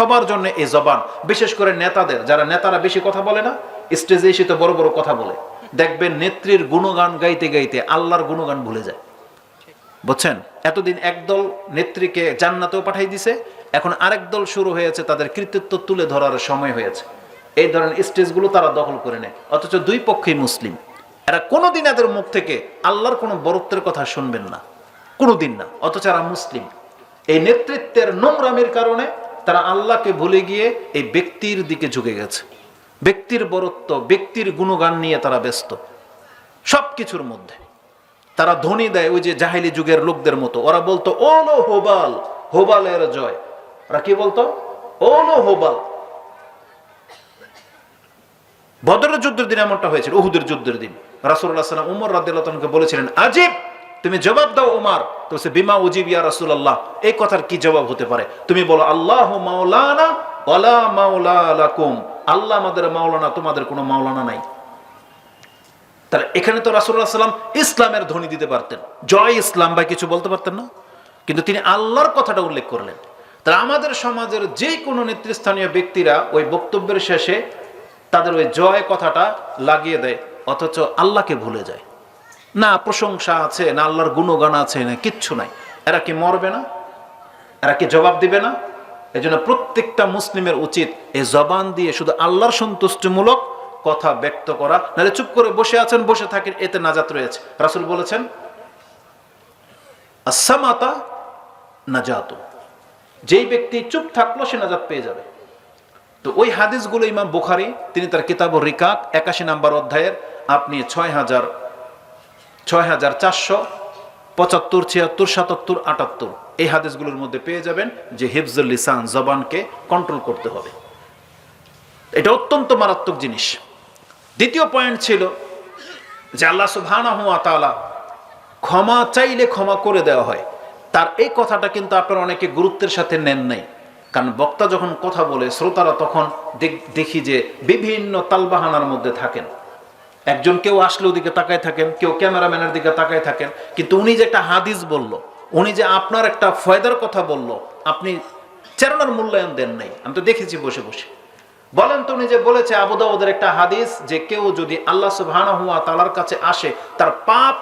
সবার জন্য এই জবান, বিশেষ করে নেতাদের, যারা নেতারা বেশি কথা বলে না, স্টেজে এসে তো বড় বড় কথা বলে। দেখবেন নেত্রীর গুণগান গাইতে গাইতে আল্লাহর গুণগান ভুলে যায়। বুঝছেন? এতদিন একদল নেত্রীকে জান্নাতেও পাঠাই দিছে, এখন আরেক দল শুরু হয়েছে, তাদের কৃতিত্ব তুলে ধরার সময় হয়েছে। এই ধরনের স্টেজগুলো তারা দখল করে নেয়, অথচ দুই পক্ষই মুসলিম। এরা কোনোদিন এদের মুখ থেকে আল্লাহর কোনো বরত্বের কথা শুনবেন না। কোনোদিন না, অথচ এরা মুসলিম। এই নেতৃত্বের নোংরামির কারণে তারা আল্লাহকে ভুলে গিয়ে এই ব্যক্তির দিকে ঝুঁকে গেছে। ব্যক্তির বরত্ব, ব্যক্তির গুণগান নিয়ে তারা ব্যস্ত। সব কিছুর মধ্যে। তারা ধ্বনি দেয় ওই যে জাহিলি যুগের লোকদের মতো। ওরা বলতো, ওলো হোবাল, হোবালের জয়। ওরা কি বলতো? ওলো হোবাল। বদরের যুদ্ধের দিন এমনটা হয়েছিল, উহুদের যুদ্ধের দিন। রাসুল্লাহ সাল্লাম উমর রাদিল্লাহকে বলেছিলেন, আজিব তুমি জবাব দাও উমার। তো সে বিমা উজিব ইয়া রাসূলুল্লাহ। এই কথার কি জবাব হতে পারে? তুমি বলো, আল্লাহ মাওলানা, ওয়ালা মাওলা লাকুম। আল্লাহ আমাদের মাওলানা, তোমাদের কোনো মাওলানা নাই। তাহলে এখানে তো রাসুল্লাহ সাল্লাম ইসলামের ধ্বনি দিতে পারতেন। জয় ইসলাম বা কিছু বলতে পারতেন না? কিন্তু তিনি আল্লাহর কথাটা উল্লেখ করলেন। তাহলে আমাদের সমাজের যে কোনো নেতৃস্থানীয় ব্যক্তিরা ওই বক্তব্যের শেষে তাদের ওই জয় কথাটা লাগিয়ে দেয়, অথচ আল্লাহকে ভুলে যায়। না প্রশংসা আছে, না আল্লাহর গুণগান আছে, না কিচ্ছু নাই। এরা কি মরবে না? এরা কি জবাব দিবে না? এই জন্য প্রত্যেকটা মুসলিমের উচিত এই জবান দিয়ে শুধু আল্লাহর সন্তুষ্টিমূলক কথা ব্যক্ত করা। নাহলে চুপ করে বসে আছেন, বসে থাকেন, এতে নাজাত রয়েছে। রাসুল বলেছেন আসামাতা নাজাত। যেই ব্যক্তি চুপ থাকল, সে নাজাত পেয়ে যাবে। তো ওই হাদিসগুলো ইমাম বুখারি, তিনি তার কিতাব রিকাক একাশি নাম্বার অধ্যায়ের, আপনি ছয় হাজার ছয় হাজার চারশো পঁচাত্তর, ছিয়াত্তর, সাতাত্তর, আটাত্তর। এই হাদিসগুলোর মধ্যে পেয়ে যাবেন যে হিফজুল লিসান জবানকে কন্ট্রোল করতে হবে। এটা অত্যন্ত মারাত্মক জিনিস। দ্বিতীয় পয়েন্ট ছিল যে আল্লাহ সুবহানাহু ওয়া তাআলা ক্ষমা চাইলে ক্ষমা করে দেওয়া হয়। তার এই কথাটা কিন্তু আপনারা অনেকে গুরুত্বের সাথে নেন নাই। কারণ বক্তা যখন কথা বলে, শ্রোতারা তখন দেখি যে বিভিন্ন তালবাহানার মধ্যে থাকেন। একজন কেউ আসলে ওদিকে তাকায় থাকেন, কেউ ক্যামেরাম্যানের দিকে তাকায় থাকেন, কিন্তু উনি যে একটা হাদিস বলল, উনি যে আপনার একটা ফয়দার কথা বলল, আপনি চেরনার মূল্যায়ন দেন নাই। আমি তো দেখেছি বসে বসে। বলেন তো উনি যে বলেছে আবুদাউদের একটা হাদিস যে কেউ যদি আল্লাহ সুবহানাহু ওয়া তাআলার কাছে আসে, তার পাপ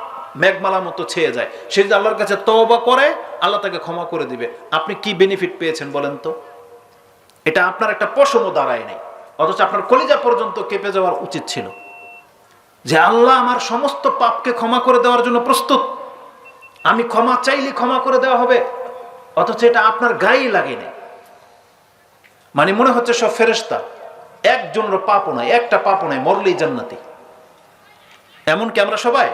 মেঘমালা মতো ছেয়ে যায়। সে যদি আল্লাহর কাছে তওবা করে, আল্লাহ তাকে ক্ষমা করে দিবে। আপনি কি বেনিফিট পেয়েছেন বলেন তো? এটা আপনার একটা পশমও দাঁড়ায় নাই। অথচ আপনার কলিজা পর্যন্ত কেঁপে যাওয়ার উচিত ছিল। যে আল্লাহ আমার সমস্ত পাপকে ক্ষমা করে দেওয়ার জন্য প্রস্তুত। আমি ক্ষমা চাইলে ক্ষমা করে দেওয়া হবে, অথচ এটা আপনার গায়ে লাগে না মানে মনে হচ্ছে সব ফেরেস্তা একজনের পাপও নয় একটা পাপও নয় মরলেই জান্নাতি। এমন কি আমরা সবাই?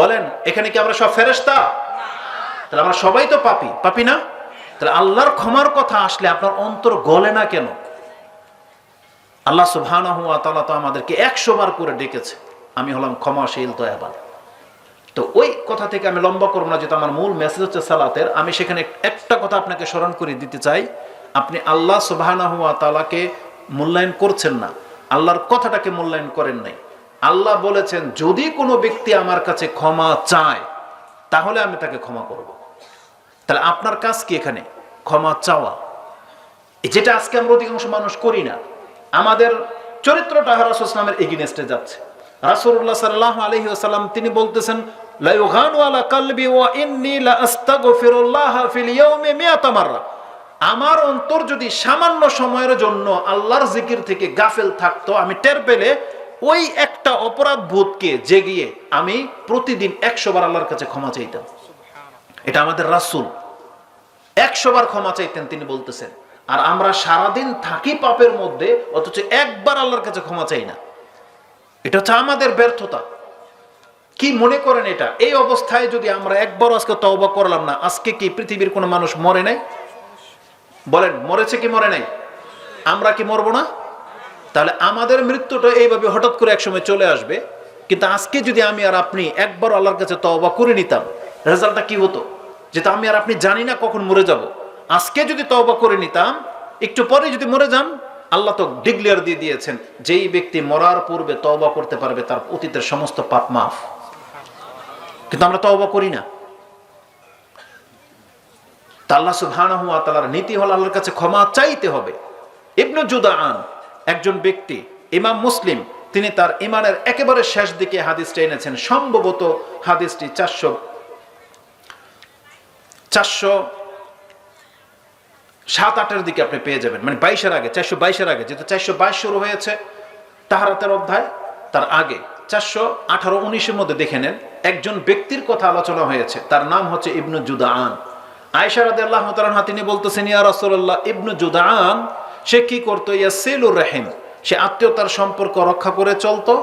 বলেন, এখানে কি আমরা সব ফেরেস্তা তাহলে আমরা সবাই তো পাপি। পাপি না? তাহলে আল্লাহর ক্ষমার কথা আসলে আপনার অন্তর গলে না কেন? আল্লাহ সুবহানাহু ওয়া তাআলা তো আমাদেরকে একশো বার করে ডেকেছে। আমি হলাম ক্ষমাশীল, দয়াবান। তো ওই কথা থেকে আমি লম্বা করব না, যেহেতু আমার মূল মেসেজ হচ্ছে সালাতের। আমি সেখানে একটা কথা আপনাকে স্মরণ করে দিতে চাই। আপনি আল্লাহ সুবহানাহু ওয়া তাআলাকে মূল্যায়ন করছেন না। আল্লাহর কথাটাকে মূল্যায়ন করেন নাই। আল্লাহ বলেছেন, যদি কোনো ব্যক্তি আমার কাছে ক্ষমা চায়, তাহলে আমি তাকে ক্ষমা করব। তাহলে আপনার কাজ কি এখানে? ক্ষমা চাওয়া। যেটা আজকে আমরা অধিকাংশ মানুষ করি না। আমাদের চরিত্রটা রাসুলামের এগিনেস্টে যাচ্ছে। রাসূলুল্লাহ সাল্লাল্লাহু আলাইহি ওয়াসাল্লাম তিনি বলতেছেন আমার অন্তর যদি সামান্য সময়ের জন্য আল্লাহর জিকির থেকে গাফেল থাকতো, আমি টের পেলে ওই একটা অপরাধ বোধকে জেগিয়ে আমি প্রতিদিন একশো বার আল্লাহর কাছে ক্ষমা চাইতাম। এটা আমাদের রাসূল। একশো বার ক্ষমা চাইতেন তিনি বলতেছেন। আর আমরা সারাদিন থাকি পাপের মধ্যে, অথচ একবার আল্লাহর কাছে ক্ষমা চাই না। এটা হচ্ছে আমাদের ব্যর্থতা। কি মনে করেন এটা? এই অবস্থায় যদি আমরা একবার আজকে তওবা করলাম না, আজকে কি পৃথিবীর কোনো মানুষ মরে নাই? বলেন, মরেছে কি মরে নাই? আমরা কি মরবো না? তাহলে আমাদের মৃত্যুটা এইভাবে হঠাৎ করে একসময় চলে আসবে। কিন্তু আজকে যদি আমি আর আপনি একবার আল্লাহর কাছে তওবা করে নিতাম, রেজাল্টটা কি হতো? যেটা আমি আর আপনি জানি না কখন মরে যাব। আজকে যদি তওবা করে নিতাম, একটু পরে যদি মরে যান আল্লাহ তো ডিক্লেয়ার দিয়ে দিয়েছেন, যেই ব্যক্তি মরার পূর্বে তওবা করতে পারবে, তার অতীতের সমস্ত পাপ মাফ। কিন্তু আমরা তওবা করি না। তা আল্লাহ সুবহানাহু ওয়া তাআলার নীতি হল আল্লাহর কাছে ক্ষমা চাইতে হবে। ইবনু জুদাআন একজন ব্যক্তি, ইমাম মুসলিম, তিনি তার ইমানের একেবারে শেষ দিকে হাদিসটা এনেছেন। সম্ভবত হাদিসটি চারশো চারশো সাত, আটের দিকে আপনি পেয়ে যাবেন। মানে বাইশের আগে, চারশো বাইশের আগে, যেহেতু চারশো বাইশ শুরু হয়েছে, তাহারাতের অধ্যায়, তার আগে চারশো আঠারো উনিশের মধ্যে দেখে নেন, একজন ব্যক্তির কথা আলোচনা হয়েছে, তার নাম হচ্ছে ইবনু জুদাআন। আয়সা রাদে আল্লাহ তালাহা তিনি বলতেছেন, ইয়া রাসূলুল্লাহ, ইবনু জুদাআন, সে কি করতো? ইয়া সেলুর রাহিম, সে আত্মীয়তার সম্পর্ক রক্ষা করে চলতো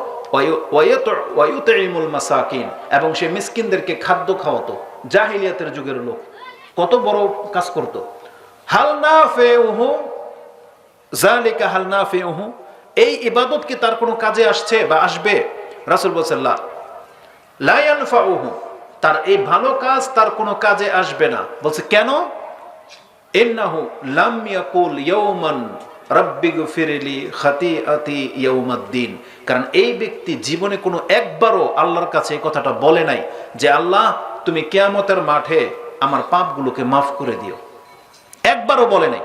মাসাকিন, এবং সে মিসকিনদেরকে খাদ্য খাওয়াতো, জাহিলিয়াতের যুগের লোক। কত বড় কাজ করতো। হাল না ফেউহু জালিকা হাল না ফেউহু, এই ইবাদত কি তার কোনো কাজে আসছে বা আসবে? রাসূল বসাল্লাহ লায়ান ফাউহু তার এই ভালো কাজ তার কোনো কাজে আসবে না। বলছে, কেন? ইন্নাহু লাম ইয়াকুল ইয়াউমান কারণ এই ব্যক্তি জীবনে কোনো একবারও আল্লাহর কাছে এই কথাটা বলে নাই যে, আল্লাহ, তুমি কিয়ামতের মাঠে আমার পাপগুলোকে মাফ করে দিও। একবারও বলে নাই।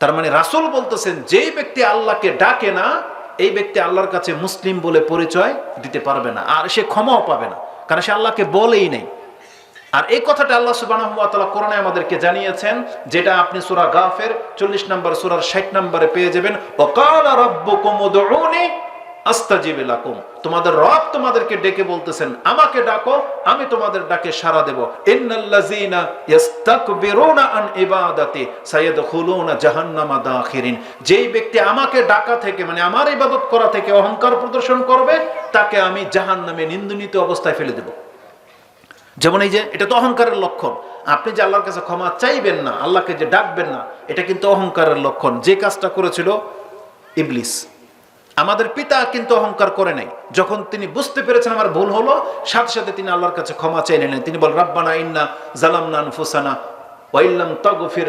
তার মানে রাসূল বলতেছেন, যেই ব্যক্তি আল্লাহকে ডাকে না, এই ব্যক্তি আল্লাহর কাছে মুসলিম বলে পরিচয় দিতে পারবে না, আর সে ক্ষমাও পাবে না, কারণ সে আল্লাহকে বলেই নেই। আর এই কথাটা আল্লাহ তাআলা কোরআনে আমাদেরকে জানিয়েছেন, যেটা আপনি সুরা গাফের 40 নম্বর, সুরার ষাট নম্বরে পেয়ে যাবেন। ওয়াকালা রাব্বুকুম উদউনি তোমাদের রব তোমাদেরকে ডেকে বলতেছেন, আমাকে ডাকো, আমি তোমাদের ডাকে সাড়া দেব। যেই ব্যক্তি আমাকে ডাকা থেকে মানে আমার ইবাদত করা থেকে অহংকার প্রদর্শন করবে, তাকে আমি জাহান্নামে নিন্দনিত অবস্থায় ফেলে দেব। যেমন এই যে, এটা তো অহংকারের লক্ষণ। আপনি যে আল্লাহর কাছে ক্ষমা চাইবেন না, আল্লাহকে যে ডাকবেন না, এটা কিন্তু অহংকারের লক্ষণ। যে কাজটা করেছিল ইবলিস। আমাদের পিতা কিন্তু অহংকার করে নাই। যখন তিনি বুঝতে পেরেছেন আমার ভুল হলো, সাথে সাথে তিনি আল্লাহর কাছে ক্ষমা চাই নিলেন। তিনি বল রাব্বানা ইন্না জালামনা আনফুসানা ওয়াইল্লাম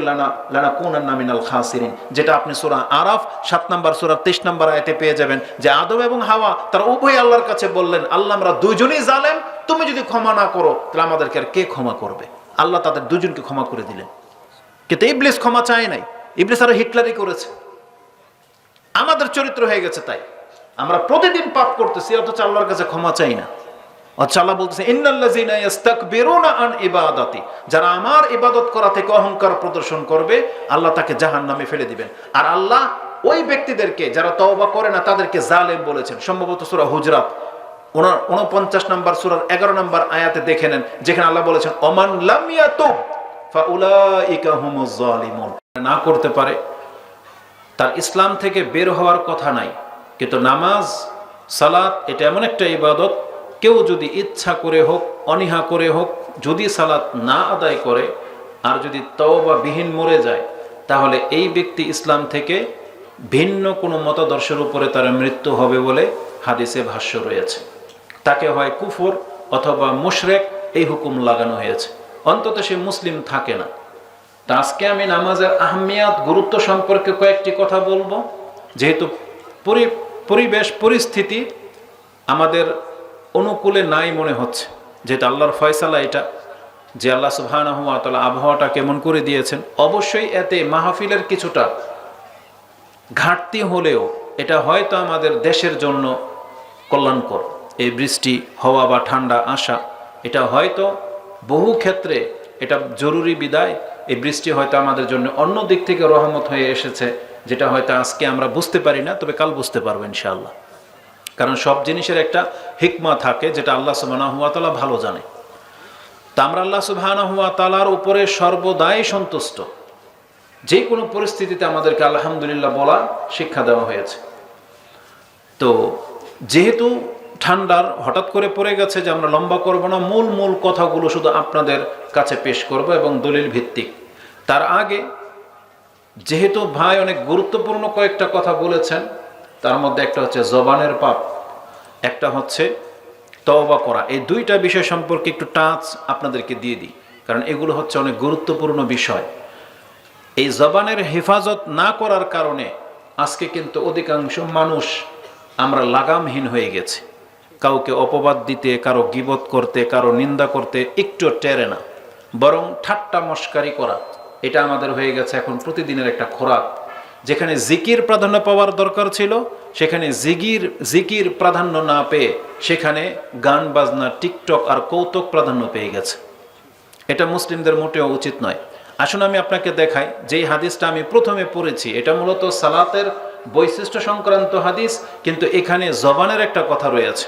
লানা লানা খাসিরিন। যেটা আপনি আরাফ 7 নম্বর সূরা 23 নম্বর আয়াতে পেয়ে যাবেন যে আদম এবং হাওয়া তারা উভয় আল্লাহর কাছে বললেন আল্লাহ আমরা দুইজনই জালেম, তুমি যদি ক্ষমা না করো, তাহলে আমাদেরকে আর কে ক্ষমা করবে? আল্লাহ তাদের দুজনকে ক্ষমা করে দিলেন। কিন্তু ইবলিস ক্ষমা চায় নাই। ইবলিস আরও হিটলারই করেছে। আমাদের চরিত্র হয়ে গেছে তাই। আমরা প্রতিদিন পাপ করতেছি, অথচ আল্লাহর কাছে ক্ষমা চাই না। আল্লাহ বলতেছে আন ইবাদাতি। যারা আমার ইবাদত করা থেকে অহংকার প্রদর্শন করবে, আল্লাহ তাকে ফেলে দিবেন। আর আল্লাহ ওই ব্যক্তিদেরকে, যারা তওবা করে না, তাদেরকে জালেম বলেছেন। সম্ভবত সূরা হুজরাত ওনার উনপঞ্চাশ নম্বর সূরার এগারো নম্বর আয়াতে দেখে নেন, যেখানে আল্লাহ বলেছেন জালিমুন। না করতে পারে তার ইসলাম থেকে বের হওয়ার কথা নাই। কিন্তু নামাজ, সালাত, এটা এমন একটা ইবাদত। কেউ যদি ইচ্ছা করে হোক, অনীহা করে হোক, যদি সালাত না আদায় করে, আর যদি তওবা বিহীন মরে যায়, তাহলে এই ব্যক্তি ইসলাম থেকে ভিন্ন কোনো মতাদর্শের উপরে তার মৃত্যু হবে বলে হাদিসে ভাষ্য রয়েছে। তাকে হয় কুফর অথবা মুশরেক, এই হুকুম লাগানো হয়েছে। অন্তত সে মুসলিম থাকে না। তা আজকে আমি নামাজের আহমিয়াত গুরুত্ব সম্পর্কে কয়েকটি কথা বলব। যেহেতু পরি- পরিবেশ, পরিস্থিতি আমাদের অনুকূলে নাই মনে হচ্ছে। যেহেতু আল্লাহর ফয়সালা এটা, যে আল্লাহ সুবহানাহু ওয়া তাআলা আবহাওয়াটা কেমন করে দিয়েছেন, অবশ্যই এতে মাহফিলের কিছুটা ঘাটতি হলেও এটা হয়তো আমাদের দেশের জন্য কল্যাণকর। এই বৃষ্টি, হওয়া বা ঠান্ডা, আসা, এটা হয়তো বহু ক্ষেত্রে এটা জরুরি বিদায় এই বৃষ্টি হয়তো আমাদের জন্য অন্য দিক থেকে রহমত হয়ে এসেছে, যেটা হয়তো আজকে আমরা বুঝতে পারি না, তবে কাল বুঝতে পারব ইনশাআল্লাহ। কারণ সব জিনিসের একটা হিকমা থাকে, যেটা আল্লাহ সুবহানাহু ওয়া তাআলা ভালো জানে। তা আমরা আল্লাহ সুবহানাহু ওয়া তাআলার উপরে সর্বদাই সন্তুষ্ট। যে কোনো পরিস্থিতিতে আমাদেরকে আলহামদুলিল্লাহ বলা শিক্ষা দেওয়া হয়েছে। তো যেহেতু ঠান্ডার হঠাৎ করে পড়ে গেছে যে আমরা লম্বা করব না, মূল মূল কথাগুলো শুধু আপনাদের কাছে পেশ করব এবং দলিল ভিত্তিক। তার আগে, যেহেতু ভাই অনেক গুরুত্বপূর্ণ কয়েকটা কথা বলেছেন, তার মধ্যে একটা হচ্ছে জবানের পাপ, একটা হচ্ছে তওবা করা। এই দুইটা বিষয় সম্পর্কে একটু টাচ আপনাদেরকে দিয়ে দিই, কারণ এগুলো হচ্ছে অনেক গুরুত্বপূর্ণ বিষয়। এই জবানের হেফাজত না করার কারণে আজকে কিন্তু অধিকাংশ মানুষ আমরা লাগামহীন হয়ে গেছি। কাউকে অপবাদ দিতে, কারও গিবত করতে, কারও নিন্দা করতে একটু টেরে না। বরং ঠাট্টা মস্কারি করা, এটা আমাদের হয়ে গেছে এখন প্রতিদিনের একটা খোরাক। যেখানে জিকির প্রাধান্য পাওয়ার দরকার ছিল, সেখানে জিগির, জিকির প্রাধান্য না পেয়ে সেখানে গান, বাজনা, টিকটক আর কৌতুক প্রাধান্য পেয়ে গেছে। এটা মুসলিমদের মোটেও উচিত নয়। আসুন আমি আপনাকে দেখাই, যেই হাদিসটা আমি প্রথমে পড়েছি, এটা মূলত সালাতের বৈশিষ্ট্য সংক্রান্ত হাদিস, কিন্তু এখানে জবানের একটা কথা রয়েছে।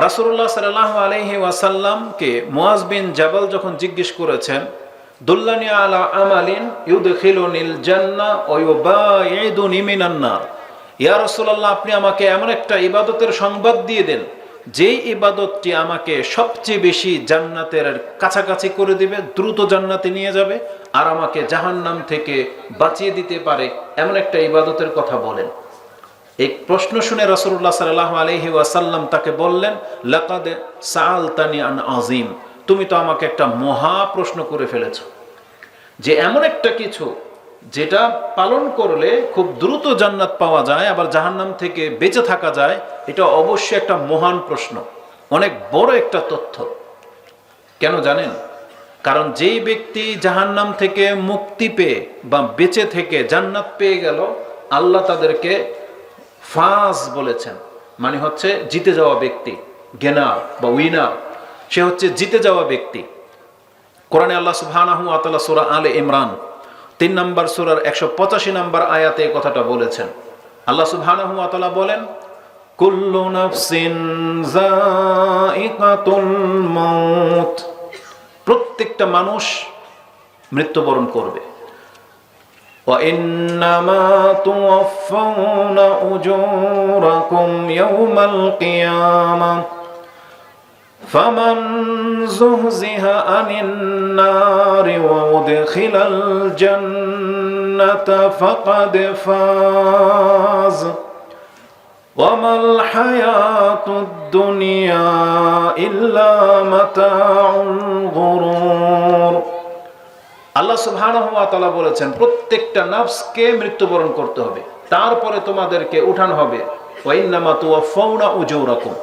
রাসুল্লাহ সাল্লাহ আলহি ওয়াসাল্লামকে মোয়াজ বিন জাবাল যখন জিজ্ঞেস করেছেন, দুল্লানি আলা আমালিন ইউদখিলুনিল জান্না ও ইউবাইদুনি মিনান নার। ইয়া রাসূলুল্লাহ, আপনি আমাকে এমন একটা ইবাদতের সংবাদ দিয়ে দেন, যেই ইবাদতটি আমাকে সবচেয়ে বেশি জান্নাতের কাছাকাছি করে দিবে, দ্রুত জান্নাতে নিয়ে যাবে, আর আমাকে জাহান্নাম থেকে বাঁচিয়ে দিতে পারে, এমন একটা ইবাদতের কথা বলেন। এই প্রশ্ন শুনে রসুল্লাহ সাল্লাহ আলহি ওয়াসাল্লাম তাকে বললেন, লাকাদে সাল তানি আন আজিম তুমি তো আমাকে একটা মহা প্রশ্ন করে ফেলেছ। যে এমন একটা কিছু যেটা পালন করলে খুব দ্রুত জান্নাত পাওয়া যায়, আবার জাহান্নাম থেকে বেঁচে থাকা যায়, এটা অবশ্যই একটা মহান প্রশ্ন। অনেক বড় একটা তথ্য। কেন জানেন? কারণ যেই ব্যক্তি জাহান্নাম থেকে মুক্তি পেয়ে বা বেঁচে থেকে জান্নাত পেয়ে গেল, আল্লাহ তাদেরকে ফাজ বলেছেন। মানে হচ্ছে জিতে যাওয়া ব্যক্তি, গেনার বা উইনার, সে হচ্ছে জিতে যাওয়া ব্যক্তি। কোরআনে আল্লাহ সুবহানাহু ওয়া সুরা আলে ইমরান, তিন নম্বর সুরার একশো পঁচাশি নম্বর আয়াতে কথাটা বলেছেন। আল্লাহ সুবহানাহু তাআলা বলেন প্রত্যেকটা মানুষ মৃত্যুবরণ করবে। وإنما توفون أجوركم يوم القيامة. فمن زهزها عن النار وأدخل الجنة فقد فاز. وما الحياة الدنيا إلا متاع الغرور. আল্লাহ সুবহানাহু ওয়া তাআলা বলেছেন, প্রত্যেকটা নাফসকে মৃত্যুবরণ করতে হবে। তারপরে তোমাদেরকে উঠানো হবে। ওয়াইন্নামা তুওয়াফাউনা উজুরাকুম।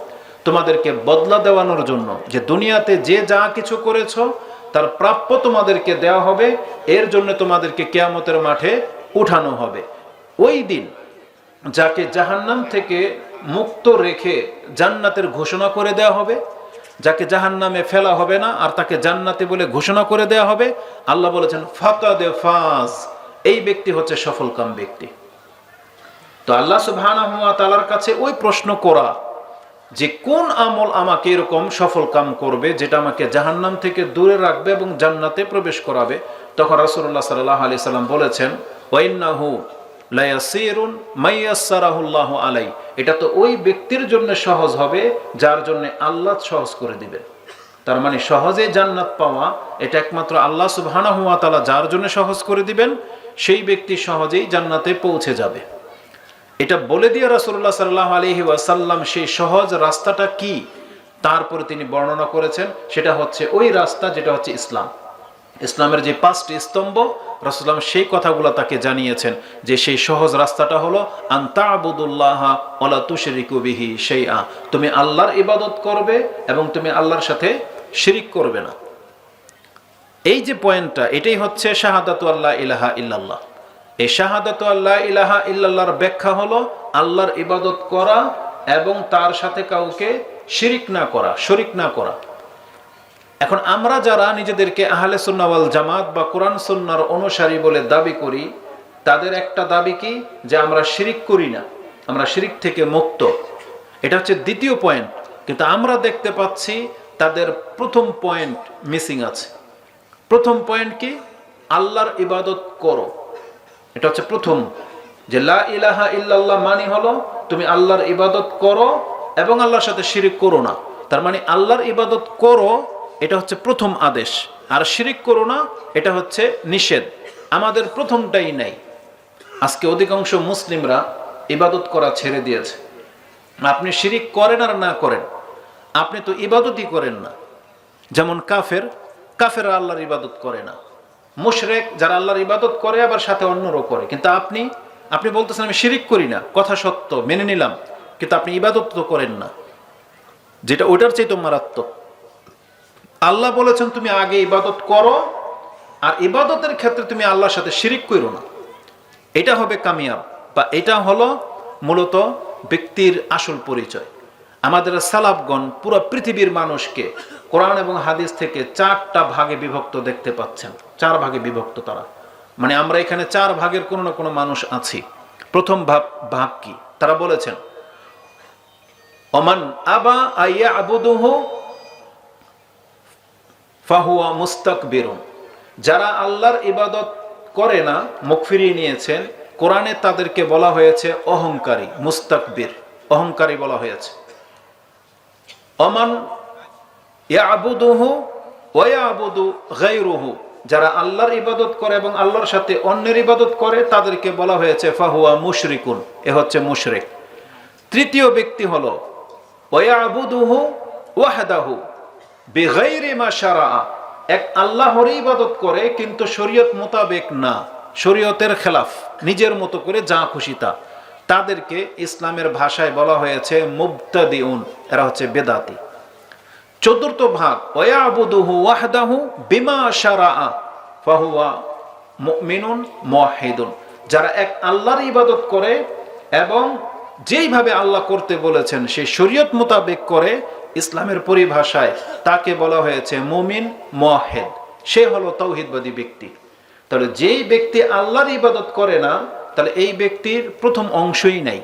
তোমাদেরকে বদলা দেওয়ানোর জন্য যে দুনিয়াতে যে যা কিছু করেছ, তার প্রাপ্য তোমাদেরকে দেওয়া হবে। এর জন্য তোমাদেরকে কেয়ামতের মাঠে উঠানো হবে। ওই দিন যাকে জাহান্নাম থেকে মুক্ত রেখে জান্নাতের ঘোষণা করে দেওয়া হবে যাকে জাহান্নামে ফেলা হবে না আর তাকে জান্নাতে বলে ঘোষণা করে দেয়া হবে, আল্লাহ বলেছেন, ফাকাদে ফাজ এই ব্যক্তি হচ্ছে সফলকাম ব্যক্তি। তো আল্লাহ সুবহানাহু ওয়া তাআলার কাছে ওই প্রশ্ন করা যে, কোন আমল আমাকে এরকম সফল কাম করবে যেটা আমাকে জাহান্নাম থেকে দূরে রাখবে এবং জান্নাতে প্রবেশ করাবে? তখন রাসূলুল্লাহ সাল্লাহ আলাইহি সাল্লাম বলেছেন ওয়াইন্নাহু আলাই। এটা তো ওই ব্যক্তির জন্য সহজ হবে, যার জন্য আল্লাহ সহজ করে দিবেন। তার মানে সহজে জান্নাত পাওয়া, এটা একমাত্র আল্লাহ সুবহানাহু ওয়া তাআলা যার জন্য সহজ করে দিবেন, সেই ব্যক্তি সহজেই জান্নাতে পৌঁছে যাবে। এটা বলে দিয়ে রাসূলুল্লাহ সাল্লাল্লাহু আলাইহি ওয়াসাল্লাম সেই সহজ রাস্তাটা কি, তারপরে তিনি বর্ণনা করেছেন, সেটা হচ্ছে ওই রাস্তা যেটা হচ্ছে ইসলাম। ইসলামের যে পাঁচটি স্তম্ভ রাসুলাম সেই কথাগুলো তাকে জানিয়েছেন যে সেই সহজ রাস্তাটা হলো আন্তাবুদুল্লাহ সেই আ তুমি আল্লাহর ইবাদত করবে এবং তুমি আল্লাহর সাথে শিরিক করবে না। এই যে পয়েন্টটা, এটাই হচ্ছে শাহাদাতু আল্লাহ ইলাহা ইল্লাল্লাহ। এই শাহাদাতু আল্লাহ ইলাহা ইল্লাল্লাহর ব্যাখ্যা হলো আল্লাহর ইবাদত করা এবং তার সাথে কাউকে শিরিক না করা, শরিক না করা। এখন আমরা যারা নিজেদেরকে আহলে সুন্নাওয়াল জামাত বা কোরআন সুন্নার অনুসারী বলে দাবি করি, তাদের একটা দাবি কি? যে আমরা শিরিক করি না, আমরা শিরিক থেকে মুক্ত। এটা হচ্ছে দ্বিতীয় পয়েন্ট কিন্তু আমরা দেখতে পাচ্ছি তাদের প্রথম পয়েন্ট মিসিং আছে। প্রথম পয়েন্ট কি? আল্লাহর ইবাদত করো। এটা হচ্ছে প্রথম। যে লা ইলাহা ইল্লাল্লাহ মানে হলো তুমি আল্লাহর ইবাদত করো এবং আল্লাহর সাথে শিরিক করো না। তার মানে আল্লাহর ইবাদত করো এটা হচ্ছে প্রথম আদেশ। আর শিরিক করো না, এটা হচ্ছে নিষেধ। আমাদের প্রথমটাই নাই। আজকে অধিকাংশ মুসলিমরা ইবাদত করা ছেড়ে দিয়েছে। আপনি শিরিক করেন আর না করেন, আপনি তো ইবাদতই করেন না। যেমন কাফের কাফের আল্লাহর ইবাদত করে না। মুশরেক যারা আল্লাহর ইবাদত করে, আবার সাথে অন্যরও করে। কিন্তু আপনি আপনি বলতেছেন, আমি শিরিক করি না। কথা সত্য, মেনে নিলাম। কিন্তু আপনি ইবাদত তো করেন না। যেটা ওইটার চাইতে মারাত্মক। আল্লাহ বলেছেন, তুমি আগে ইবাদত করো, আর ইবাদতের ক্ষেত্রে তুমি আল্লাহর সাথে শিরিক করো না। এটা হবে কামিয়াব, বা এটা হলো মূলত ব্যক্তির আসল পরিচয়। আমাদের সালাফগণ পুরো পৃথিবীর মানুষকে কোরআন এবং হাদিস থেকে চারটা ভাগে বিভক্ত দেখতে পাচ্ছেন। চার ভাগে বিভক্ত তারা। মানে আমরা এখানে চার ভাগের কোনো না কোনো মানুষ আছি। প্রথম ভাগ ভাগ কি? তারা বলেছেন অমান আবা আইয়া আবুদুহ ফাহুয়া মুস্তাক বেরুন যারা আল্লাহর ইবাদত করে না, মুখ ফিরিয়ে নিয়েছেন, কোরআনে তাদেরকে বলা হয়েছে অহংকারী, মুস্তাকবির। অহংকারী বলা হয়েছে। অমান ইয়াবুদুহু ওয়াবুদু গায়রুহু। যারা আল্লাহর ইবাদত করে এবং আল্লাহর সাথে অন্যের ইবাদত করে, তাদেরকে বলা হয়েছে ফাহুয়া মুশরিকুন। এ হচ্ছে মুশরিক। তৃতীয় ব্যক্তি হলো ওয়াবুদুহু ওয়াহদাহু। বেগাইরে মা সারা এক আল্লাহর ইবাদত করে, কিন্তু শরীয়ত মোতাবেক না। শরীয়তের খেলাফ, নিজের মতো করে যা খুশি তা। তাদেরকে ইসলামের ভাষায় বলা হয়েছে মুবতাদিউন, এরা হচ্ছে বেদাতি। চতুর্থ ভাগ, ওয়াবুদুহু ওয়াহদাহু বিমা শারা ফাহুয়া মুমিনুন মুওয়াহিদুন। যারা এক আল্লাহর ইবাদত করে এবং যেইভাবে আল্লাহ করতে বলেছেন সেই শরীয়ত মোতাবেক করে ইসলামের পরিভাষায় তাকে বলা হয়েছে মুমিন মহেদ সে হলো তৌহিদবাদী ব্যক্তি। তাহলে যেই ব্যক্তি আল্লাহর ইবাদত করে না, তাহলে এই ব্যক্তির প্রথম অংশই নাই।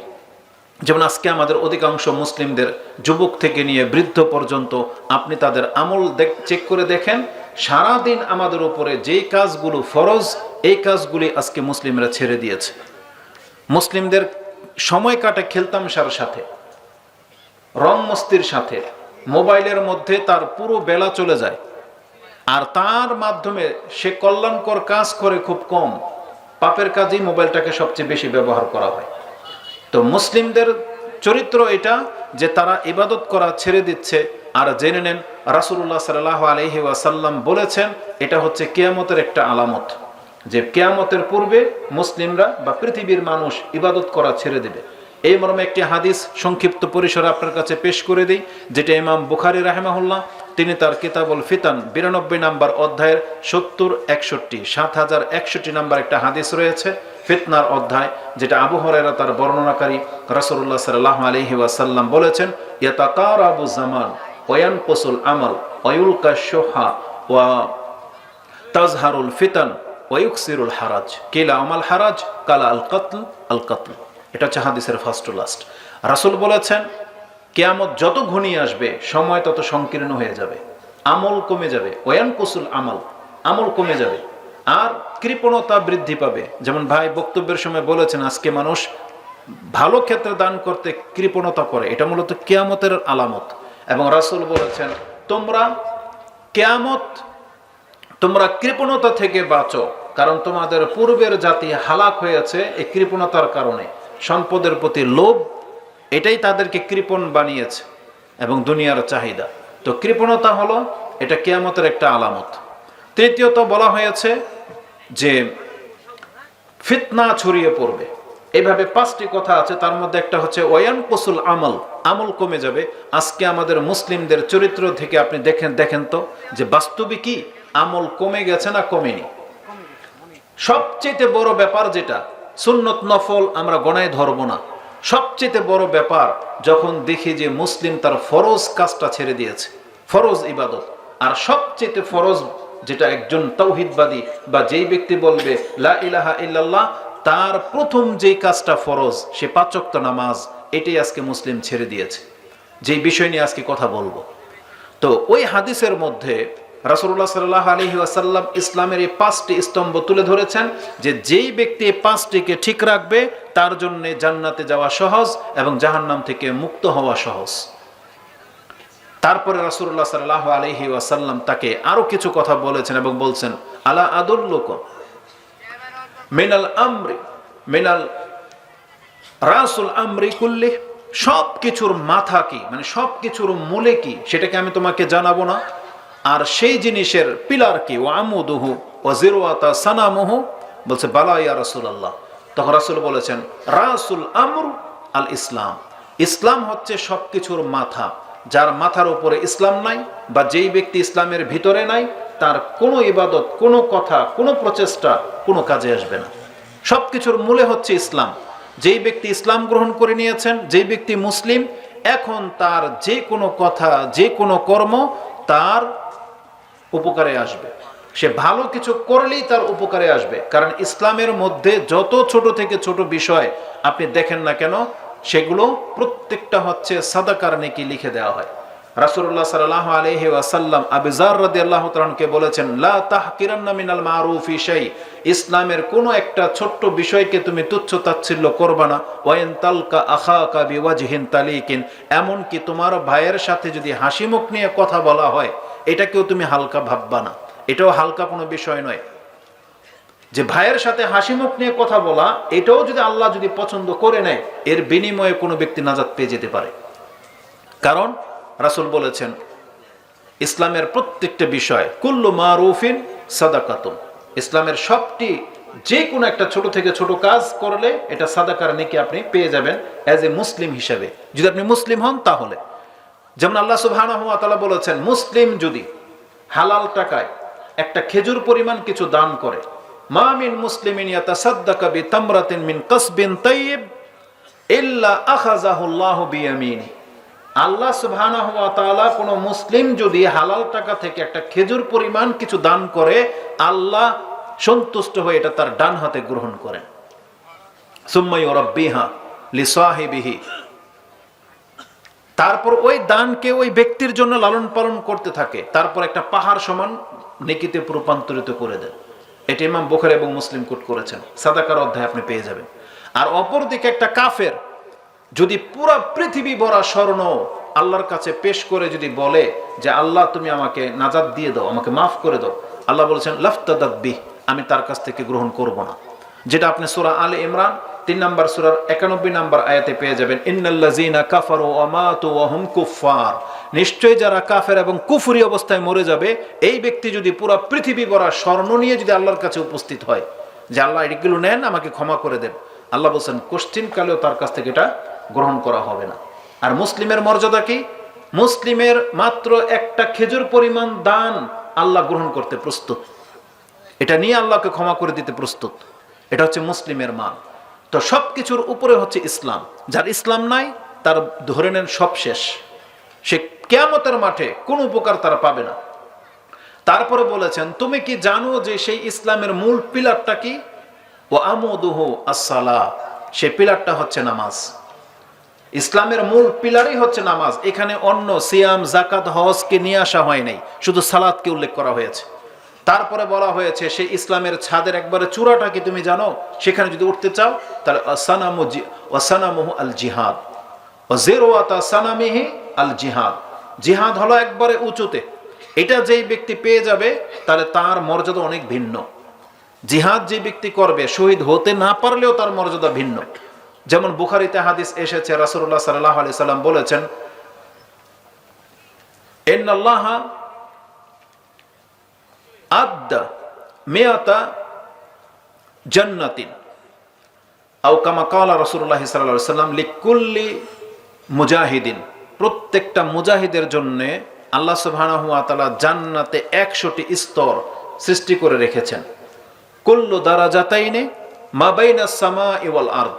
যেমন আজকে আমাদের অধিকাংশ মুসলিমদের যুবক থেকে নিয়ে বৃদ্ধ পর্যন্ত আপনি তাদের আমল চেক করে দেখেন, সারাদিন আমাদের উপরে যেই কাজগুলো ফরজ, এই কাজগুলি আজকে মুসলিমরা ছেড়ে দিয়েছে। মুসলিমদের সময় কাটে খেলতাম খেলতামশার সাথে। রং মস্তির সাথে, মোবাইলের মধ্যে তার পুরো বেলা চলে যায়। আর তার মাধ্যমে সে কল্যাণকর কাজ করে খুব কম। পাপের কাজেই মোবাইলটাকে সবচেয়ে বেশি ব্যবহার করা হয়। তো মুসলিমদের চরিত্র এটা যে তারা ইবাদত করা ছেড়ে দিচ্ছে। আর জেনে নেন রাসুল্লাহ সাল্লাহ আলহি ওয়াসাল্লাম বলেছেন, এটা হচ্ছে কেয়ামতের একটা আলামত। যে কেয়ামতের পূর্বে মুসলিমরা বা পৃথিবীর মানুষ ইবাদত করা ছেড়ে দেবে। এই মর্মে একটি হাদিস সংক্ষিপ্ত পরিসরে আপনার কাছে পেশ করে দিই, যেটা ইমাম বুখারি রাহেমাহুল্লাহ, তিনি তার কিতাবুল ফিতান বিরানব্বই নাম্বার অধ্যায়ের সত্তর, একষট্টি, সাত হাজার একষট্টি নাম্বার একটা হাদিস রয়েছে, ফিতনার অধ্যায়, যেটা আবু তার বর্ণনাকারী রাসুল্লাহ সাল্লাহ আলহি ওয়াসাল্লাম বলেছেন ইয়াতাকার আবু জামান ওয়ান কসুল আমল ওয়ুলকা সোহা ওয়া তাজহারুল ফিতান ওয়ুকসিরুল হারাজ। কেলা আমাল হারাজ, কালা আল কতল আল কতল। এটা হচ্ছে হাদিসের ফার্স্ট টু লাস্ট রাসুল বলেছেন, কেয়ামত যত ঘনিয়ে আসবে, সময় তত সংকীর্ণ হয়ে যাবে। আমল কমে যাবে। ওয়ান কুসুল আমল আমল কমে যাবে। আর কৃপণতা বৃদ্ধি পাবে। যেমন ভাই বক্তব্যের সময় বলেছেন, আজকে মানুষ ভালো ক্ষেত্রে দান করতে কৃপণতা করে। এটা মূলত কেয়ামতের আলামত। এবং রাসুল বলেছেন, তোমরা কেয়ামত, তোমরা কৃপণতা থেকে বাঁচো। কারণ তোমাদের পূর্বের জাতি হালাক হয়েছে এই কৃপণতার কারণে। সম্পদের প্রতি লোভ, এটাই তাদেরকে কৃপণ বানিয়েছে এবং দুনিয়ার চাহিদা। তো কৃপণতা হলো, এটা কেয়ামতের একটা আলামত। তৃতীয়ত বলা হয়েছে যে, ফিতনা ছড়িয়ে পড়বে। এইভাবে পাঁচটি কথা আছে, তার মধ্যে একটা হচ্ছে ওয়ান কুসুল আমল আমল কমে যাবে। আজকে আমাদের মুসলিমদের চরিত্র থেকে আপনি দেখেন দেখেন তো, যে বাস্তবে কি? আমল কমে গেছে না কমেনি? সবচেয়ে বড় ব্যাপার যেটা সুন্নত নফল আমরা গণায় ধরবো না। সবচেয়ে বড় ব্যাপার যখন দেখি যে মুসলিম তার ফরজ কাজটা ছেড়ে দিয়েছে, ফরজ ইবাদত। আর সবচেয়ে ফরজ যেটা একজন তৌহিদবাদী বা যেই ব্যক্তি বলবে, লা ইলাহা ইল্লাল্লাহ তার প্রথম যেই কাজটা ফরজ, সে পাচক্ত নামাজ, এটাই আজকে মুসলিম ছেড়ে দিয়েছে। যেই বিষয় নিয়ে আজকে কথা বলব। তো ওই হাদিসের মধ্যে রাসুল্লাহ সাল্লাহ আলহি আসাল্লাম ইসলামের এই পাঁচটি স্তম্ভ তুলে ধরেছেন যে যেই ব্যক্তি এই পাঁচটিকে ঠিক রাখবে, তার জন্য জান্নাতে যাওয়া সহজ এবং জাহান্নাম থেকে মুক্ত হওয়া সহজ। তারপরে রাসুল্লাহ সাল্লাহ আলহি ওয়াসাল্লাম তাকে আরও কিছু কথা বলেছেন এবং বলছেন, আলা আদুল্লোক মিনাল আমরি, মিনাল রাসুল আমরি কুল্লি সব কিছুর মাথা কি? মানে সব কিছুর মূলে কি? সেটাকে আমি তোমাকে জানাব না। আর সেই জিনিসের পিলার কি? ও আমুদুহু ও জিরোয়াতা সানামুহু। বলছে, বালা ইয়া রাসুল আল্লাহ তখন রাসুল বলেছেন, রাসুল আমর আল ইসলাম। ইসলাম হচ্ছে সব কিছুর মাথা। যার মাথার উপরে ইসলাম নাই বা যেই ব্যক্তি ইসলামের ভিতরে নাই, তার কোনো ইবাদত, কোনো কথা, কোনো প্রচেষ্টা কোনো কাজে আসবে না। সব কিছুর মূলে হচ্ছে ইসলাম। যেই ব্যক্তি ইসলাম গ্রহণ করে নিয়েছেন, যেই ব্যক্তি মুসলিম, এখন তার যে কোনো কথা, যে কোনো কর্ম তার উপকারে আসবে। সে ভালো কিছু করলেই তার উপকারে আসবে। কারণ ইসলামের মধ্যে যত ছোট থেকে ছোট বিষয় আপনি দেখেন না কেন, সেগুলো প্রত্যেকটা হচ্ছে সাদাকার নেকি লিখে দেওয়া হয়। রাসূলুল্লাহ সাল্লাল্লাহু আলাইহি ওয়াসাল্লাম আবিজার রাদিয়াল্লাহু তাআলাকে বলেছেন, লা মিনাল মারুফি শাই ইসলামের কোনো একটা ছোট্ট বিষয়কে তুমি তুচ্ছ তাচ্ছিল্য করবা না। ওয়াইন তালকা আখাকা বিওয়াজহিন তালিকিন। এমনকি তোমার ভাইয়ের সাথে যদি হাসি মুখ নিয়ে কথা বলা হয় এটাকেও তুমি হালকা ভাববা না। এটাও হালকা কোনো বিষয় নয়। যে ভাইয়ের সাথে হাসি মুখ নিয়ে কথা বলা, এটাও যদি আল্লাহ যদি পছন্দ করে নেয়, এর বিনিময়ে কোনো ব্যক্তি নাজাদ পেয়ে যেতে পারে। কারণ রাসূল বলেছেন, ইসলামের প্রত্যেকটা বিষয়, কুল্লু মারুফিন সাদাকাতুন। ইসলামের সবটি যে কোনো একটা ছোট থেকে ছোট কাজ করলে এটা সাদাকার নেকি আপনি পেয়ে যাবেন অ্যাজ এ মুসলিম হিসাবে। যদি আপনি মুসলিম হন তাহলে। যেমন আল্লাহ সুবহানাহু ওয়া বলেছেন, মুসলিম যদি হালাল টাকায় একটা খেজুর পরিমাণ কিছু দান করে, মা মিন মুসলিমিন ইয়াতাসাদ্দাকা বিতামরাতিন মিন কাসবিন তাইয়্যিব ইল্লা আখাযাহুল্লাহু বিয়ামিনি আল্লাহ সুবহানাহু ওয়া তাআলা কোন মুসলিম যদি হালাল টাকা থেকে একটা খেজুর পরিমাণ কিছু দান করে, আল্লাহ সন্তুষ্ট হয়ে এটা তার ডান হাতে গ্রহণ করেন। সুম্মা ইউরাব্বিহা লিসাহিবিহি। তারপর ওই দানকে ওই ব্যক্তির জন্য লালন পালন করতে থাকে। তারপর একটা পাহাড় সমান নেকিতে রূপান্তরিত করে দেন এটা ইমাম বুখারী এবং মুসলিম কোট করেছেন। সাদাকার অধ্যায় আপনি পেয়ে যাবেন। আর অপরদিকে একটা কাফের যদি পুরা পৃথিবী ভরা স্বর্ণ আল্লাহর কাছে পেশ করে যদি বলে যে, আল্লাহ, তুমি আমাকে নাজাদ দিয়ে দাও, আমাকে মাফ করে দাও। আল্লাহ বলেছেন লাফতাদাব্বি আমি তার কাছ থেকে গ্রহণ করব না। যেটা আপনি সূরা আলে ইমরান তিন নম্বর সূরার একানব্বই নম্বর আয়াতে পেয়ে যাবেন, ইন্নাল্লাযীনা কাফারু ওয়া মাতু ওয়া হুম কুফফার। নিশ্চয়ই যারা কাফের এবং কুফরি অবস্থায় মরে যাবে, এই ব্যক্তি যদি পুরা পৃথিবী ভরা স্বর্ণ নিয়ে যদি আল্লাহর কাছে উপস্থিত হয়, যে আল্লাহ এগুলো নেন, আমাকে ক্ষমা করে দেন। আল্লাহ বলছেন, কোশ্চিন কালেও তার কাছ থেকে এটা গ্রহণ করা হবে না। আর মুসলিমের মর্যাদা কি? মুসলিমের মাত্র একটা খেজুর পরিমাণ দান আল্লাহ গ্রহণ করতে প্রস্তুত। এটা নিয়ে আল্লাহকে ক্ষমা করে দিতে প্রস্তুত। এটা হচ্ছে মুসলিমের মান। তো সব কিছুর উপরে হচ্ছে ইসলাম। যার ইসলাম নাই, তার ধরে নেন সব শেষ। সে কেয়ামতের মাঠে কোন উপকার তারা পাবে না। তারপরে বলেছেন, তুমি কি জানো যে সেই ইসলামের মূল পিলারটা কি? ও আমোদুহু আসসালা সে পিলারটা হচ্ছে নামাজ। ইসলামের মূল পিলারই হচ্ছে নামাজ। এখানে অন্য সিয়াম জাকাত হজকে নিয়ে আসা হয় নাই। শুধু সালাদকে উল্লেখ করা হয়েছে। তারপরে বলা হয়েছে, সেই ইসলামের ছাদের একবারে চূড়াটা কি তুমি জানো? সেখানে যদি উঠতে চাও, তাহলে সানামু ওয়াসানামুহু আল জিহাদ। ও জেরোয়াতা সানামিহি আল জিহাদ। জিহাদ হলো একবারে উঁচুতে। এটা যেই ব্যক্তি পেয়ে যাবে, তাহলে তার মর্যাদা অনেক ভিন্ন। জিহাদ যে ব্যক্তি করবে, শহীদ হতে না পারলেও তার মর্যাদা ভিন্ন। যেমন বুখারিতে হাদিস এসেছে, রাসূলুল্লাহ সাল্লাল্লাহু আলাইহি সাল্লাম বলেছেন আদ্দা মিয়াতা জান্নাতিন। আও কামা কালা রাসূলুল্লাহ সাল্লাল্লাহু আলাইহি সাল্লাম লিকুল্লি মুজাহিদিন। প্রত্যেকটা মুজাহিদের জন্য আল্লাহ সুবহানাহু ওয়া জান্নাতে 100টি স্তর সৃষ্টি করে রেখেছেন। কুল্লু দারাজাতাইনে মা বাইনাস সামাই ওয়াল আরদ।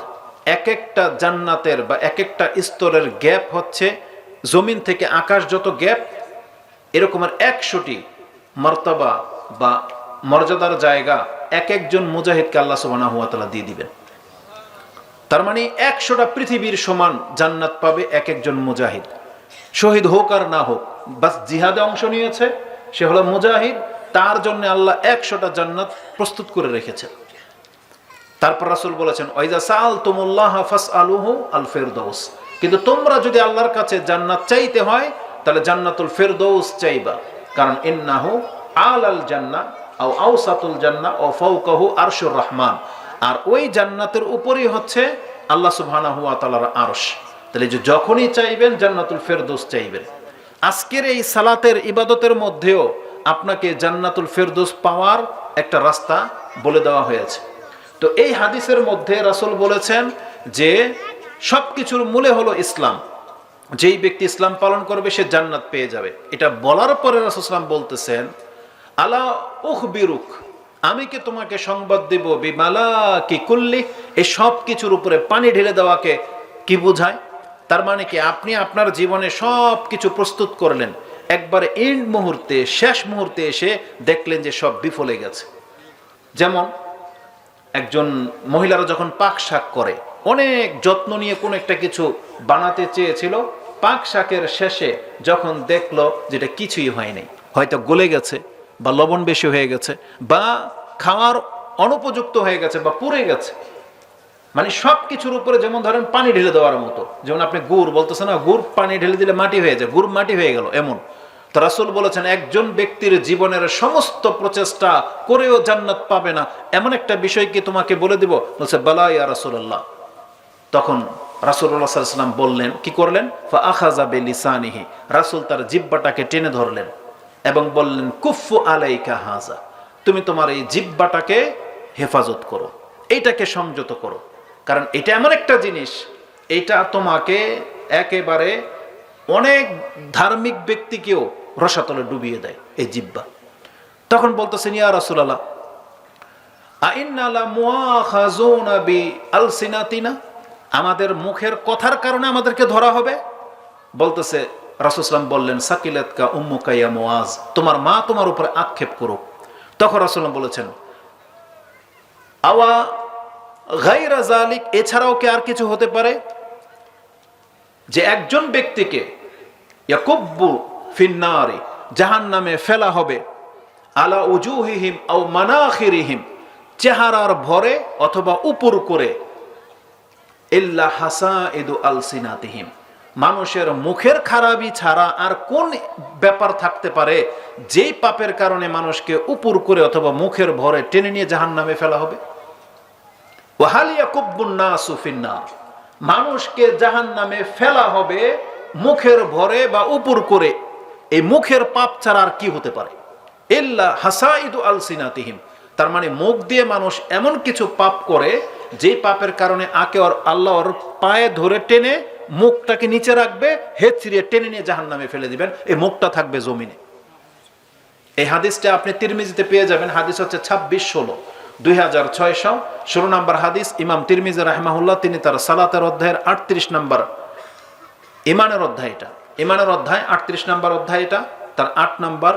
এক একটা জান্নাতের বা এক একটা স্তরের গ্যাপ হচ্ছে জমিন থেকে আকাশ যত গ্যাপ এরকমের একশোটি মর্তবা বা মর্যাদার জায়গা এক একজন মুজাহিদকে আল্লাহ সুবানা হুয়া তালা দিয়ে দিবেন। তার মানে একশোটা পৃথিবীর সমান জান্নাত পাবে এক একজন মুজাহিদ। শহীদ হোক আর না হোক, বাস জিহাদে অংশ নিয়েছে, সে হলো মুজাহিদ, তার জন্য আল্লাহ একশোটা জান্নাত প্রস্তুত করে রেখেছেন। তারপর রাসুল বলেছেন ওইজা সাল তুমুল্লাহ ফাস আলুহু আল ফেরদৌস কিন্তু তোমরা যদি আল্লাহর কাছে জান্নাত চাইতে হয়, তাহলে জান্নাতুল ফেরদৌস চাইবা। কারণ ইন্নাহু আল আল জান্না আও আউসাতুল জান্না ও ফৌকাহু আরশুর রহমান। আর ওই জান্নাতের উপরেই হচ্ছে আল্লাহ সুবহানাহু আরশ। তাহলে যে যখনই চাইবেন জান্নাতুল ফেরদৌস চাইবেন। আজকের এই সালাতের ইবাদতের মধ্যেও আপনাকে জান্নাতুল ফেরদৌস পাওয়ার একটা রাস্তা বলে দেওয়া হয়েছে। তো এই হাদিসের মধ্যে রাসুল বলেছেন যে সব কিছুর মূলে হলো ইসলাম। যেই ব্যক্তি ইসলাম পালন করবে, সে জান্নাত পেয়ে যাবে। এটা বলার পরে রাসুসলাম বলতেছেন আলা উখ বিরুক আমি কি তোমাকে সংবাদ দেব? বিমালা কি কুল্লি এই সব কিছুর উপরে পানি ঢেলে দেওয়াকে কি বোঝায়? তার মানে কি আপনি আপনার জীবনে সব কিছু প্রস্তুত করলেন। একবারে এন্ড মুহূর্তে, শেষ মুহূর্তে এসে দেখলেন যে সব বিফলে গেছে। যেমন, একজন মহিলারা যখন পাক শাক করে, অনেক যত্ন নিয়ে কোনো একটা কিছু বানাতে চেয়েছিল, পাক শাকের শেষে যখন দেখল যেটা কিছুই হয়নি, হয়তো গলে গেছে বা লবণ বেশি হয়ে গেছে বা খাওয়ার অনুপযুক্ত হয়ে গেছে বা পুড়ে গেছে। মানে সব কিছুর উপরে যেমন ধরেন পানি ঢেলে দেওয়ার মতো, যেমন আপনি গুড় বলতেছেন না, গুড় পানি ঢেলে দিলে মাটি হয়ে যায়, গুড় মাটি হয়ে গেল এমন। তো রাসুল বলেছেন, একজন ব্যক্তির জীবনের সমস্ত প্রচেষ্টা করেও জান্নাত পাবে না। এমন একটা বিষয় কি তোমাকে বলে দিব? বলছে, বালা ইয়া রাসুল্লাহ তখন রাসুল্লাহ বললেন, কি করলেন? আখাজা বেলিসানিহি। রাসুল তার জিব্বাটাকে টেনে ধরলেন। এবং বললেন কুফু আলাইকা হাজা তুমি তোমার এই জিব্বাটাকে হেফাজত করো, এইটাকে সংযত করো। কারণ এটা এমন একটা জিনিস এটা তোমাকে একেবারে অনেক ধার্মিক ব্যক্তিকেও রসাতলে ডুবিয়ে দেয় এই জিব্বা। তখন বলতেছেন, ইয়া রাসুলাল্লাহ আমাদের মুখের কথার কারণে আমাদেরকে ধরা হবে। বলতেছে রাসুসলাম বললেন সাকিলাতকা উম্মুকা ইয়া মুআজ? তোমার মা তোমার উপরে আক্ষেপ করুক। তখন রাসুলাম বলেছেন, আওয়া গাইরা জালিক এছাড়াও কি আর কিছু হতে পারে? যে একজন ব্যক্তিকে ইয়াকুব্বু ফিন্নারি জাহান নামে ফেলা হবে, আলা উজুহিহিম আও মানাখিরিহিম, চেহারার ভরে অথবা উপর করে, ইল্লা হাসা ইদু আলসিনাতিহিম। মানুষের মুখের খারাপই ছাড়া আর কোন ব্যাপার থাকতে পারে? যেই পাপের কারণে মানুষকে উপর করে অথবা মুখের ভরে টেনে নিয়ে জাহান নামে ফেলা হবে। সুফিন্না মানুষকে জাহান নামে ফেলা হবে মুখের ভরে বা উপর করে। এই মুখের পাপ ছাড়া আর কি হতে পারে? ইল্লা হাসাইদু আলসিনাতিহিম। তার মানে মুখ দিয়ে মানুষ এমন কিছু পাপ করে যে পাপের কারণে আকে ওর আল্লাহর পায়ে ধরে টেনে মুখটাকে নিচে রাখবে হেঁচড়িয়ে টেনে নিয়ে জাহান নামে ফেলে দিবেন। এই মুখটা থাকবে জমিনে। এই হাদিসটা আপনি তিরমিজিতে পেয়ে যাবেন। হাদিস হচ্ছে ছাব্বিশ ষোলো, দুই হাজার ছয়শো ষোলো নম্বর হাদিস, ইমাম তিরমিজ রাহমাহুল্লাহ, তিনি তার সালাতের অধ্যায়ের আটত্রিশ নম্বর, ইমানের অধ্যায় এটা। ইমানের অধ্যায়, আটত্রিশ নম্বর অধ্যায় এটা। তার আট নম্বর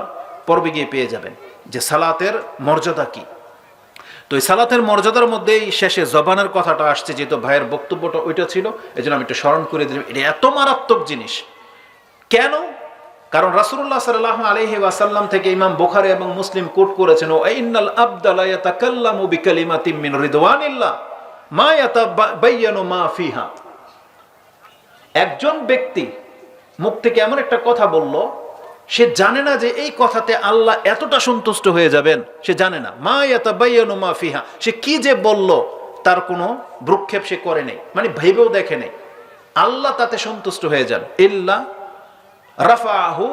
পর্বে গিয়ে পেয়ে যাবেন যে সালাতের মর্যাদা কি। তো এই সালাতের মর্যাদার মধ্যেই শেষে জবানের কথাটা আসছে, যেহেতু ভাইয়ের বক্তব্যটা ওইটা ছিল এই জন্য আমি একটু স্মরণ করে দিলাম। এটা এত মারাত্মক জিনিস। কেন? কারণ রাসুল্লাহ সাল্লাহ আলহি ওয়াসাল্লাম থেকে ইমাম বোখারি এবং মুসলিম কোট করেছেন ও ইন্নাল আবদালা ইয়াতাকাল্লামু বিকালিমাতিম মিন রিদওয়ানিল্লাহ, মা ইয়াতাবায়্যানু মা ফিহা। একজন ব্যক্তি মুখ থেকে এমন একটা কথা বলল সে জানে না যে এই কথাতে আল্লাহ এতটা সন্তুষ্ট হয়ে যাবেন, সে জানে না। মা ইয়াতাবায়্যানু মা ফিহা। সে কি যে বলল, তার কোনো ভ্রুক্ষেপ সে করে নেই মানে ভেবেও দেখে নেই। আল্লাহ তাতে সন্তুষ্ট হয়ে যান। ইল্লা রাফাহু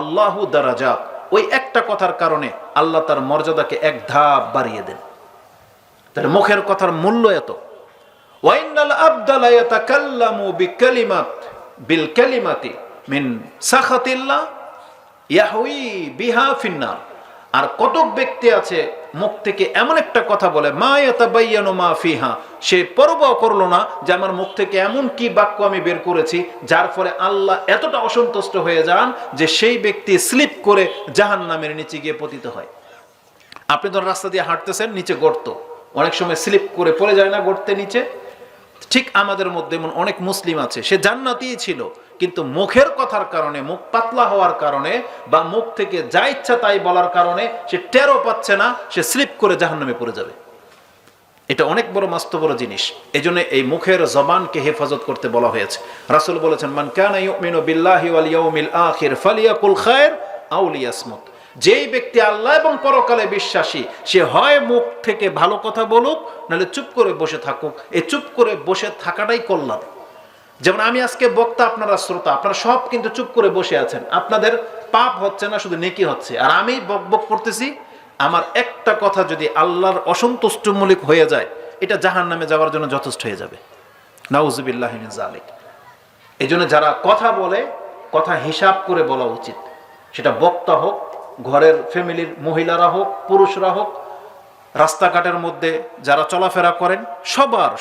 আল্লাহু দারাজাত ওই একটা কথার কারণে আল্লাহ তার মর্যাদাকে এক ধাপ বাড়িয়ে দেন। তার মুখের কথার মূল্য এত। ওয়াইনাল আবদালা বিকালিমাত বিল কালিমাতি মিন সাখাতিল্লাহ ইয়াহুই বিহা ফিন্নার। আর কতক ব্যক্তি আছে মুখ থেকে এমন একটা কথা বলে, মা মা ফিহা সে করল না যে আমার মুখ থেকে এমন কি বাক্য আমি বের করেছি, যার ফলে আল্লাহ এতটা অসন্তুষ্ট হয়ে যান যে সেই ব্যক্তি স্লিপ করে জাহান নামের নিচে গিয়ে পতিত হয়। আপনি ধর রাস্তা দিয়ে হাঁটতেছেন, নিচে গর্ত। অনেক সময় স্লিপ করে পড়ে যায় না গর্তে নিচে। ঠিক আমাদের মধ্যে এমন অনেক মুসলিম আছে, সে জান্নাতিই ছিল। কিন্তু মুখের কথার কারণে, মুখ পাতলা হওয়ার কারণে বা মুখ থেকে যা ইচ্ছা তাই বলার কারণে সে টেরও পাচ্ছে না, সে স্লিপ করে জাহান্নামে পড়ে যাবে। এটা অনেক বড় মাস্ত বড় জিনিস। এই এই মুখের জবানকে হেফাজত করতে বলা হয়েছে। রাসুল বলেছেন, মান কানা ইউমিনু বিল্লাহি ওয়াল ইয়াউমিল আখির ফালিয়াকুল খায়র আও লিয়াসমুত। যেই ব্যক্তি আল্লাহ এবং পরকালে বিশ্বাসী, সে হয় মুখ থেকে ভালো কথা বলুক, নাহলে চুপ করে বসে থাকুক। এই চুপ করে বসে থাকাটাই কল্যাণ। যেমন আমি আজকে বক্তা, আপনারা শ্রোতা, আপনারা সব কিন্তু চুপ করে বসে আছেন। আপনাদের পাপ হচ্ছে না, শুধু নেকি হচ্ছে। আর আমি বক বক করতেছি, আমার একটা কথা যদি আল্লাহর অসন্তুষ্টমূলক হয়ে যায়, এটা জাহান নামে যাওয়ার জন্য যথেষ্ট হয়ে যাবে। নাউজুবিল্লাহ জালিক এই জন্য যারা কথা বলে, কথা হিসাব করে বলা উচিত। সেটা বক্তা হোক, ঘরের ফ্যামিলির মহিলারা হোক, পুরুষরা হোক, রাস্তাঘাটের মধ্যে যারা চলাফেরা করেন, সবার